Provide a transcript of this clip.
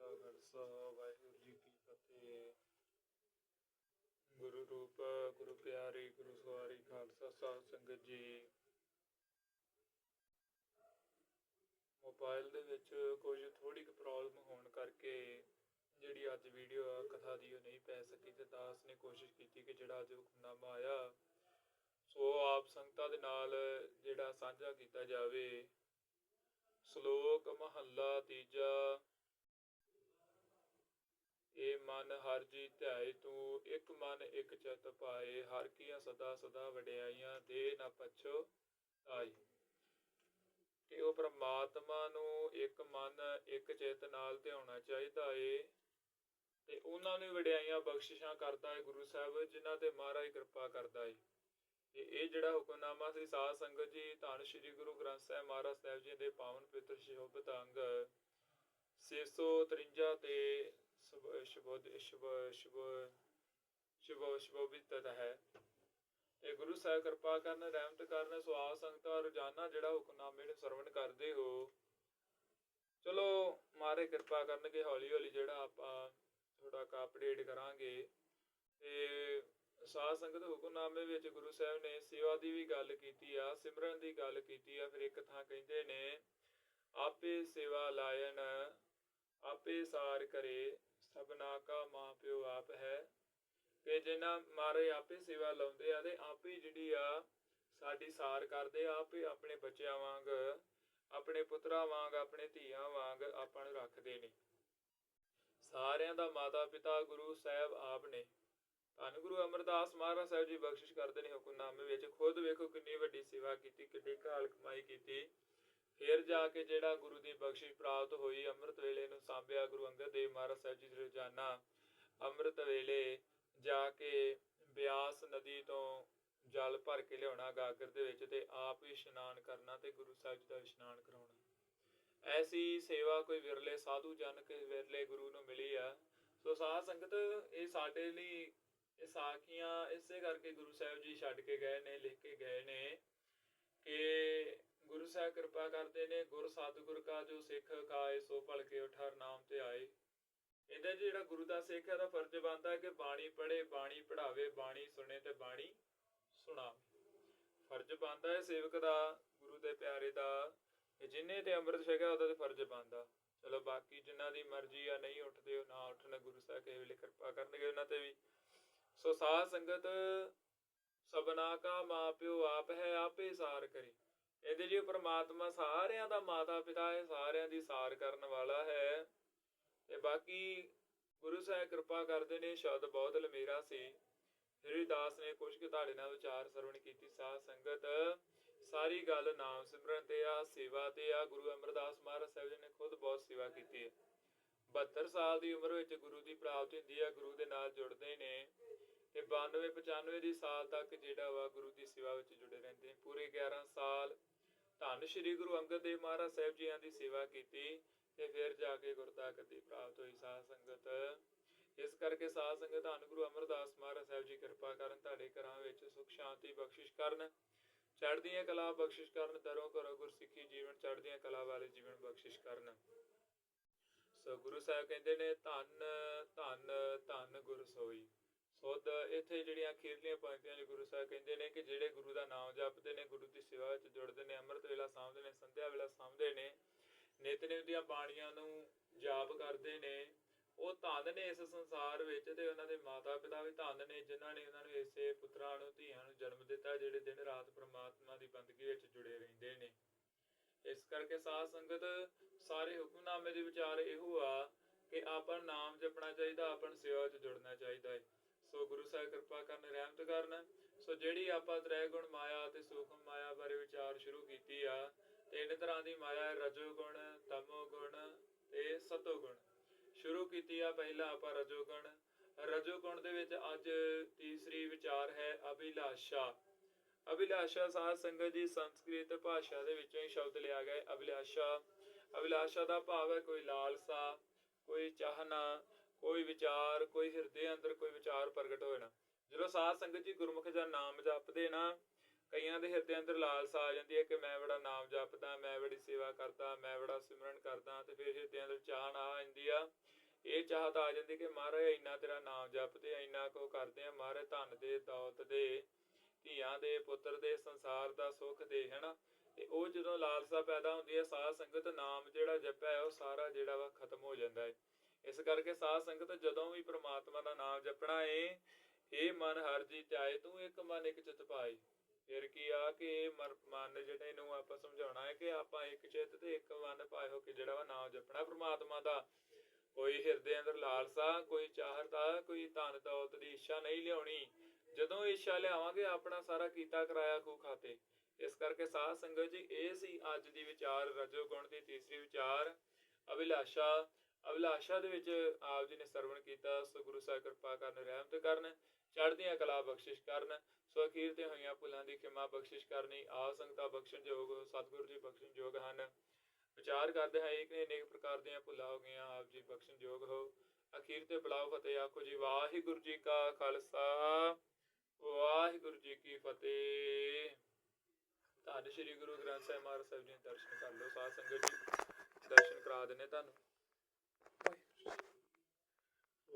ਕਾ ਖਾਲਸਾ, ਵਾਹਿਗੁਰੂ ਜੀ ਕੀ ਫਤਿਹ। ਗੁਰੂ ਰੂਪ, ਗੁਰੂ ਪਿਆਰੀ, ਗੁਰੂ ਸਵਾਰੀ, ਖਾਲਸਾ ਸਾਧ ਸੰਗਤ ਜੀ। ਮੋਬਾਈਲ ਦੇ ਵਿੱਚ ਕੁਝ ਥੋੜੀ ਕੁ ਪ੍ਰੋਬਲਮ ਹੋਣ ਕਰਕੇ ਜਿਹੜੀ ਅੱਜ ਵੀਡੀਓ ਆ, ਕਥਾ ਦੀ ਉਹ ਨਹੀਂ ਪੈ ਸਕੀ ਤੇ ਦਾਸ ਨੇ ਕੋਸ਼ਿਸ਼ ਕੀਤੀ ਕਿ ਜਿਹੜਾ ਅੱਜ ਹੁਕਮਨਾਮਾ ਆਇਆ, ਸੋ ਆਪ ਸੰਗਤਾਂ ਦੇ ਨਾਲ ਜਿਹੜਾ ਸਾਂਝਾ ਕੀਤਾ ਜਾਵੇ। ਸ਼ਲੋਕ, ਮਹੱਲਾ, ਤੀਜਾ ਇਹ ਮਨ ਹਰ ਜੀ ਧਿਆਏ ਤੂੰ, ਇੱਕ ਮਨ ਇੱਕ ਚਿਤ ਪਾਏ, ਹਰ ਕੀਆਂ ਸਦਾ ਸਦਾ ਵਡਿਆਈਆਂ, ਦੇ ਨਾ ਪਛੋ ਆਈ। ਕਿ ਉਹ ਪ੍ਰਮਾਤਮਾ ਨੂੰ ਇੱਕ ਮਨ, ਇੱਕ ਚਿਤ ਨਾਲ ਧਿਆਉਣਾ ਚਾਹੀਦਾ ਏ। ਤੇ ਉਹਨਾਂ ਨੂੰ ਵਡਿਆਈਆਂ ਬਖਸ਼ਿਸ਼ਾਂ ਕਰਦਾ ਏ ਗੁਰੂ ਸਾਹਿਬ, ਜਿਨ੍ਹਾਂ ਤੇ ਮਹਾਰਾਜ ਕਿਰਪਾ ਕਰਦਾ ਏ। ਤੇ ਇਹ ਜਿਹੜਾ ਹੁਕਮਨਾਮਾ ਸੀ ਸਾਧ ਸੰਗਤ ਜੀ, ਧੰਨ ਸ਼੍ਰੀ ਗੁਰੂ ਗ੍ਰੰਥ ਸਾਹਿਬ ਮਹਾਰਾਜ ਸਾਹਿਬ ਜੀ ਦੇ ਪਾਵਨ ਪਵਿੱਤਰ ਸ਼ੋਭਤ ਅੰਗ 653 ਤੇ ਸ਼ੁਭ ਸ਼ੁਭੋਦ ਸ਼ੁਭ ਸ਼ੁਭ ਸ਼ੁਭ ਸ਼ੁਭੋਬਿਤ ਹੈ। ਇਹ ਗੁਰੂ ਸਾਹਿਬ ਕਿਰਪਾ ਕਰਨ, ਰਹਿਮਤ ਕਰਨ ਸਵਾਸ ਸੰਗਤਾਂ ਰੋਜ਼ਾਨਾ ਜਿਹੜਾ ਹੁਕਮਨਾਮੇ ਨੂੰ ਸਰਵਣ ਕਰਦੇ ਹੋ। ਚਲੋ ਮਾਰੇ ਕਿਰਪਾ ਕਰਨਗੇ ਹੌਲੀ ਹੌਲੀ ਜਿਹੜਾ ਆਪਾਂ ਥੋੜਾ ਕਾ ਅਪਡੇਟ ਕਰਾਂਗੇ। ਤੇ ਸਾਧ ਸੰਗਤ ਹੁਕਮਨਾਮੇ ਵਿੱਚ ਗੁਰੂ ਸਾਹਿਬ ਨੇ ਸੇਵਾ ਦੀ ਵੀ ਗੱਲ ਕੀਤੀ ਆ, ਸਿਮਰਨ ਦੀ ਗੱਲ ਕੀਤੀ ਆ, ਫਿਰ ਇੱਕ ਥਾਂ ਕਹਿੰਦੇ ਨੇ, ਆਪੇ ਸੇਵਾ ਲਾਇਨ ਆਪੇ ਸਾਰ ਕਰੇ, ਸਭਨਾ ਕਾ ਮਾਂ ਪਿਓ ਆਪ ਹੈ। ਕਿ ਜਿਨ੍ਹਾਂ ਮਾਰੇ ਆਪੇ ਸੇਵਾ ਲਾਉਂਦੇ ਆ ਤੇ ਆਪੇ ਜਿਹੜੀ ਆ ਸਾਡੀ ਸਾਰ ਕਰਦੇ ਆ, ਆਪੇ ਆਪਣੇ ਬੱਚਿਆਂ ਵਾਂਗ, ਆਪਣੇ ਪੁੱਤਰਾਂ ਵਾਂਗ, ਆਪਣੇ ਧੀਆਂ ਵਾਂਗ ਆਪਾਂ ਨੂੰ ਰੱਖਦੇ ਨੇ। ਸਾਰਿਆਂ ਦਾ ਮਾਤਾ ਪਿਤਾ ਗੁਰੂ ਸਾਹਿਬ ਆਪ ਨੇ। ਧੰਨ ਗੁਰੂ ਅਮਰਦਾਸ ਮਹਾਰਾਜ ਸਾਹਿਬ ਜੀ ਬਖਸ਼ਿਸ਼ ਕਰਦੇ ਨੇ ਹੁਕਮਨਾਮੇ ਵਿੱਚ। ਖੁਦ ਵੇਖੋ ਕਿੰਨੀ ਵੱਡੀ ਸੇਵਾ ਕੀਤੀ, ਕਿੰਨੀ ਕਾਲ ਕਮਾਈ ਕੀਤੀ। ਫਿਰ ਜਾ ਕੇ ਜਿਹੜਾ ਗੁਰੂ ਦੀ ਬਖਸ਼ਿਸ਼ ਪ੍ਰਾਪਤ ਹੋਈ, ਅੰਮ੍ਰਿਤ ਵੇਲੇ ਨੂੰ ਸਾਂਭਿਆ ਗੁਰੂ ਅੰਗਦ ਦੇਵ ਮਹਾਰਾਜ ਸਾਹਿਬ ਜੀ ਰੋਜ਼ਾਨਾ ਅੰਮ੍ਰਿਤ ਵੇਲੇ ਜਾ ਕੇ ਬਿਆਸ ਨਦੀ ਤੋਂ ਜਲ ਭਰ ਕੇ ਲਿਆਉਣਾ, ਗਾਗਰ ਦੇ ਵਿੱਚ ਤੇ ਆਪ ਹੀ ਇਸ਼ਨਾਨ ਕਰਨਾ ਤੇ ਗੁਰੂ ਸਾਹਿਬ ਜੀ ਦਾ ਇਸ਼ਨਾਨ ਕਰਾਉਣਾ। ਐਸੀ ਸੇਵਾ ਕੋਈ ਵਿਰਲੇ ਸਾਧੂ ਜਨ ਕੇ ਵਿਰਲੇ ਗੁਰੂ ਨੂੰ ਮਿਲੀ ਆ। ਸੋ ਸਾਧ ਸੰਗਤ, ਇਹ ਸਾਡੇ ਲਈ ਇਹ ਸਾਖੀਆਂ ਇਸੇ ਕਰਕੇ ਗੁਰੂ ਸਾਹਿਬ ਜੀ ਛੱਡ ਕੇ ਗਏ ਨੇ, ਲਿਖ ਕੇ ਗਏ ਨੇ ਕਿ ਗੁਰੂ ਸਾਹਿਬ ਕਿਰਪਾ ਕਰਦੇ ਨੇ, ਗੁਰ ਸਤਿਗੁਰ ਕਾ ਜੋ ਸਿੱਖ ਕਾਏ, ਸੋ ਭਲਕੇ ਉਠਾਰ ਨਾਮ ਤੇ ਆਏ। ਇਹਦਾ ਜਿਹੜਾ ਗੁਰੂ ਦਾ ਸਿੱਖ ਹੈ ਦਾ ਫਰਜ਼ ਬਣਦਾ ਕਿ ਬਾਣੀ ਪੜ੍ਹੇ, ਬਾਣੀ ਪੜ੍ਹਾਵੇ, ਬਾਣੀ ਸੁਣੇ ਤੇ ਬਾਣੀ ਸੁਣਾਵੇ। ਫਰਜ਼ ਬਣਦਾ ਹੈ ਸੇਵਕ ਦਾ, ਗੁਰੂ ਦੇ ਪਿਆਰੇ ਦਾ ਕਿ ਜਿਨੇ ਤੇ ਅੰਮ੍ਰਿਤ ਛਕਿਆ, ਉਹਦਾ ਤੇ ਫਰਜ਼ ਬਣਦਾ। ਚਲੋ ਬਾਕੀ ਜਿਨ੍ਹਾਂ ਦੀ ਮਰਜ਼ੀ ਆ, ਨਹੀਂ ਉੱਠਦੇ, ਉਹ ਨਾ ਉੱਠਣ, ਗੁਰੂ ਸਾਹਿਬ ਕਿਸੇ ਵੇਲੇ ਕਿਰਪਾ ਕਰਨਗੇ ਉਹਨਾਂ ਤੇ ਵੀ। ਸੋ ਸਾਧ ਸੰਗਤ ਸਬਨਾ ਕਾ ਮਾਪਿਓ ਆਪ ਹੈ, ਆਪੇ ਸਾਰ ਕਰੇ। ਇਹਦੇ ਜੀ ਪ੍ਰਮਾਤਮਾ ਸਾਰਿਆਂ ਦਾ ਮਾਤਾ ਪਿਤਾ ਹੈ ਸਾਰਿਆਂ ਦੀ ਸਾਰ ਕਰਨ ਵਾਲਾ ਹੈ। ਤੇ ਬਾਕੀ ਗੁਰੂ ਸਾਹਿਬ ਕਿਰਪਾ ਕਰਦੇ ਨੇ, ਸ਼ਬਦ ਬਹੁਤ ਲਮੇਰਾ ਸੀ। ਹਰੀਦਾਸ ਨੇ ਕੁਝ ਕੁ ਤੁਹਾਡੇ ਨਾਲ ਵਿਚਾਰ ਸਰਵਣ ਕੀਤੀ, ਸਾਧ ਸੰਗਤ। ਸਾਰੀ ਗੱਲ ਨਾਮ ਸਿਮਰਨ ਤੇ ਆ, ਸੇਵਾ ਤੇ ਆ। ਗੁਰੂ ਅਮਰਦਾਸ ਮਹਾਰਾਜ ਸਾਹਿਬ ਜੀ ਨੇ ਖੁਦ ਬਹੁਤ ਸੇਵਾ ਕੀਤੀ ਹੈ। 72 ਸਾਲ ਦੀ ਉਮਰ ਵਿੱਚ ਗੁਰੂ ਦੀ ਪ੍ਰਾਪਤੀ ਹੁੰਦੀ ਆ, ਗੁਰੂ ਦੇ ਨਾਲ ਜੁੜਦੇ ਨੇ। ਤੇ 92 95 ਦੀ ਸਾਲ ਤੱਕ ਜਿਹੜਾ ਵਾ ਗੁਰੂ ਦੀ ਸੇਵਾ ਵਿੱਚ ਜੁੜੇ ਰਹਿੰਦੇ ਨੇ। ਪੂਰੇ 11 ਸਾਲ ਧੰਨ ਸ਼੍ਰੀ ਗੁਰੂ ਅੰਗਦ ਦੇਵ ਮਹਾਰਾਜ ਸਾਹਿਬ ਜੀਆਂ ਦੀ ਸੇਵਾ ਕੀਤੀ ਤੇ ਫਿਰ ਜਾ ਕੇ ਗੁਰਤਾ ਗੱਦੀ ਪ੍ਰਾਪਤ ਹੋਈ ਸਾਧ ਸੰਗਤ। ਇਸ ਕਰਕੇ ਸਾਧ ਸੰਗਤ ਧੰਨ ਗੁਰੂ ਅਮਰਦਾਸ ਮਹਾਰਾਜ ਸਾਹਿਬ ਜੀ ਕਿਰਪਾ ਕਰਨ ਤੁਹਾਡੇ ਘਰਾਂ ਵਿੱਚ ਸੁਖ, ਸ਼ਾਂਤੀ, ਬਖਸ਼ਿਸ਼ ਕਰਨ। ਚੜ੍ਹਦੀਆਂ ਕਲਾ ਬਖਸ਼ਿਸ਼ ਕਰਨ ਦਰੋਂ ਕਰੋ ਗੁਰਸਿੱਖੀ ਜੀਵਨ, ਚੜ੍ਹਦੀਆਂ ਕਲਾ ਵਾਲੇ ਜੀਵਨ ਬਖਸ਼ਿਸ਼ ਕਰਨ। ਸੋ ਗੁਰੂ ਸਾਹਿਬ ਕਹਿੰਦੇ ਨੇ, ਧੰਨ ਧੰਨ ਧੰਨ ਗੁਰ ਸੋਈ। ਸੁਧ ਇੱਥੇ ਜਿਹੜੀਆਂ ਅਖੀਰਲੀਆਂ ਪੰਕਤੀਆਂ ਨੇ ਗੁਰੂ ਸਾਹਿਬ ਕਹਿੰਦੇ ਨੇ ਕਿ ਜਿਹੜੇ ਗੁਰੂ ਦਾ ਨਾਮ ਜਪਦੇ ਨੇ, ਗੁਰੂ ਦੀ ਸੇਵਾ ਵਿੱਚ ਜੁੜਦੇ ਨੇ, ਅੰਮ੍ਰਿਤ ਵੇਲਾ ਸਾਂਭਦੇ ਨੇ, ਸੰਧਿਆ ਵੇਲਾ ਸਾਂਭਦੇ ਨੇ ਨਿਤਨੇਮ ਦੀਆਂ ਬਾਣੀਆਂ ਨੂੰ ਜਾਪ ਕਰਦੇ ਨੇ, ਉਹ ਧੰਨ ਨੇ ਇਸ ਸੰਸਾਰ ਵਿੱਚ ਤੇ ਉਹਨਾਂ ਦੇ ਮਾਤਾ ਪਿਤਾ ਵੀ ਧੰਨ ਨੇ, ਜਿਨ੍ਹਾਂ ਨੇ ਉਹਨਾਂ ਨੂੰ ਇਸੇ ਪੁੱਤਰਾਂ ਨੂੰ, ਧੀਆਂ ਨੂੰ ਜਨਮ ਦਿੱਤਾ, ਜਿਹੜੇ ਦਿਨ ਰਾਤ ਪ੍ਰਮਾਤਮਾ ਦੀ ਬੰਦਗੀ ਵਿੱਚ ਜੁੜੇ ਰਹਿੰਦੇ ਨੇ। ਇਸ ਕਰਕੇ ਸਾਧ ਸੰਗਤ, ਸਾਰੇ ਹੁਕਮਨਾਮੇ ਦੇ ਵਿਚਾਰ ਇਹੋ ਆ ਕਿ ਆਪਾਂ ਨਾਮ ਜਪਣਾ ਚਾਹੀਦਾ, ਆਪਾਂ ਸੇਵਾ 'ਚ ਜੁੜਨਾ ਚਾਹੀਦਾ ਹੈ ਸੋ ਗੁਰੂ ਸਾਹਿਬ ਕਿਰਪਾ ਕਰਨ, ਰਹਿਮਤ ਕਰਨ। ਸੋ ਜਿਹੜੀ ਆਪਾਂ ਤ੍ਰੈ ਗੁਣ ਮਾਇਆ ਤੇ ਸੂਖਮ ਮਾਇਆ ਬਾਰੇ ਵਿਚਾਰ ਸ਼ੁਰੂ ਕੀਤੀ ਆ, ਤਿੰਨ ਤਰ੍ਹਾਂ ਦੀ ਮਾਇਆ ਰਜੋ ਗੁਣ ਤਮੋ ਗੁਣ ਤੇ ਸਤੋ ਗੁਣ ਸ਼ੁਰੂ ਕੀਤੀ ਆ ਪਹਿਲਾ ਆਪਾਂ ਰਜੋ ਗੁਣ ਰਜੋ ਗੁਣ ਦੇ ਵਿੱਚ ਅੱਜ ਤੀਸਰੀ ਵਿਚਾਰ ਹੈ ਅਭਿਲਾਸ਼ਾ। ਅਭਿਲਾਸ਼ਾ ਸਾਧ ਸੰਗਤ ਜੀ ਸੰਸਕ੍ਰਿਤ ਭਾਸ਼ਾ ਦੇ ਵਿੱਚੋਂ ਹੀ ਸ਼ਬਦ ਲਿਆ ਗਿਆ ਹੈ, ਅਭਿਲਾਸ਼ਾ। ਅਭਿਲਾਸ਼ਾ ਦਾ ਭਾਵ ਹੈ ਕੋਈ ਲਾਲਸਾ, ਕੋਈ ਚਾਹਨਾ ਕੋਈ ਵਿਚਾਰ ਕੋਈ ਹਿਰਦੇ ਅੰਦਰ ਕੋਈ ਵਿਚਾਰ ਪ੍ਰਗਟ ਹੋਣਾ ਜਦੋਂ ਸਾਧ ਸੰਗਤ ਜੀ ਗੁਰਮੁਖ ਦਾ ਨਾਮ ਜਪਦੇ ਨਾ ਕਈਆਂ ਦੇ ਹਿਰਦੇ ਅੰਦਰ ਲਾਲਸਾ ਆ ਜਾਂਦੀ ਹੈ ਕਿ ਮੈਂ ਬੜਾ ਨਾਮ ਜਪਦਾ ਮੈਂ ਬੜੀ ਸੇਵਾ ਕਰਦਾ ਮੈਂ ਬੜਾ ਸਿਮਰਨ ਕਰਦਾ ਤੇ ਫਿਰ ਹਿਰਦੇ ਅੰਦਰ ਚਾਹਨਾ ਆ ਜਾਂਦੀ ਆ। ਇਹ ਚਾਹਤ ਆ ਜਾਂਦੀ ਕਿ ਮਹਾਰਾਜ ਇੰਨਾ ਤੇਰਾ ਨਾਮ ਜਪਦੇ ਆ, ਇੰਨਾ ਕੋ ਕਰਦੇ ਆ ਮਹਾਰਾਜ ਧਨ ਦੇ ਦੌਲਤ ਦੇ ਧੀਆਂ ਦੇ ਪੁੱਤਰ ਦੇ ਸੰਸਾਰ ਦਾ ਸੁੱਖ ਦੇ ਹਨਾ? ਤੇ ਉਹ ਜਦੋਂ ਲਾਲਸਾ ਪੈਦਾ ਹੁੰਦੀ ਹੈ ਸਾਧ ਸੰਗਤ ਨਾਮ ਜਿਹੜਾ ਜਪਿਆ ਉਹ ਸਾਰਾ ਜਿਹੜਾ ਵਾ ਖਤਮ ਹੋ ਜਾਂਦਾ ਹੈ। ਇਸ ਕਰਕੇ ਸਾਧ ਸੰਗਤ ਜਦੋਂ ਵੀ ਪ੍ਰਮਾਤਮਾ ਦਾ ਨਾਮ ਜਪਣਾ ਏ ਇਹ ਮਨ ਹਰ ਜੀ ਧਿਆਏ ਤੂੰ ਇੱਕ ਮਨ ਇੱਕ ਚਿਤ ਪਾਏ। ਫਿਰ ਕੀ ਆ ਕਿ ਇਹ ਮਨ ਜਿਹੜੇ ਨੂੰ ਆਪਾਂ ਸਮਝਾਉਣਾ ਹੈ ਕਿ ਆਪਾਂ ਇੱਕ ਚਿੱਤ ਤੇ ਇੱਕ ਮਨ ਪਾਏ ਹੋ ਜਿਹੜਾ ਵਾ ਨਾਮ ਜਪਣਾ। ਪ੍ਰਮਾਤਮਾ ਦਾ ਕੋਈ ਹਿਰਦੇ ਅੰਦਰ ਲਾਲਸਾ, ਕੋਈ ਚਾਹਤਾ ਕੋਈ ਧਨ ਦੌਲਤ ਦੀ ਇੱਛਾ ਨਹੀਂ ਲਿਆਉਣੀ। ਜਦੋਂ ਇੱਛਾ ਲਿਆਵਾਂਗੇ, ਆਪਣਾ ਸਾਰਾ ਕੀਤਾ ਕਰਾਇਆ ਖੂ ਖਾਤੇ। ਇਸ ਕਰਕੇ ਸਾਧ ਸੰਗਤ ਜੀ, ਇਹ ਸੀ ਅੱਜ ਦੀ ਵਿਚਾਰ, ਰਜੋ ਗੁਣ ਦੀ ਤੀਸਰੀ ਵਿਚਾਰ। ਅਭਿਲਾਸ਼ਾ ਅਭਿਲਾਸ਼ਾ ਦੇ ਵਿੱਚ ਆਪ ਜੀ ਨੇ ਸਰਵਣ ਕੀਤਾ ਸੋ ਗੁਰੂ ਸਾਹਿਬ ਕਿਰਪਾ ਕਰਨ ਰਹਿਮਤ ਕਰਨ, ਚੜ੍ਹਦੀਆਂ ਕਲਾ ਬਖਸ਼ਿਸ਼ ਕਰਨ ਸੋ ਅਖੀਰ ਤੇ ਹੋਈਆਂ ਭੁੱਲਾਂ ਦੀ ਖਿਮਾ ਬਖਸ਼ਿਸ਼ ਕਰਨੀ ਆ ਸੰਗਤਾ ਬਖਸ਼ਣ ਯੋਗ, ਸਤਿਗੁਰੂ ਜੀ ਬਖਸ਼ਣ ਯੋਗ ਹਨ। ਵਿਚਾਰ ਕਰਦੇ ਹਾਂ, ਇੱਕ ਨੇ ਅਨੇਕ ਪ੍ਰਕਾਰ ਦੀਆਂ ਭੁੱਲਾਂ ਹੋ ਗਈਆਂ, ਆਪ ਜੀ ਬਖਸ਼ਣ ਯੋਗ ਹੋ। ਅਖੀਰ ਤੇ ਬੁਲਾਓ ਫਤਿਹ ਆਖੋ ਜੀ, ਵਾਹਿਗੁਰੂ ਜੀ ਕਾ ਖਾਲਸਾ, ਵਾਹਿਗੁਰੂ ਜੀ ਕੀ ਫਤਿਹ। ਧੰਨ ਸ਼੍ਰੀ ਗੁਰੂ ਗ੍ਰੰਥ ਸਾਹਿਬ ਮਹਾਰਾਜ ਸਾਹਿਬ ਜੀ ਦੇ ਦਰਸ਼ਨ ਕਰ ਲਓ, ਸਾਧ ਸੰਗਤ ਜੀ, ਦਰਸ਼ਨ ਕਰਾ ਦਿੰਨੇ ਤੁਹਾਨੂੰ।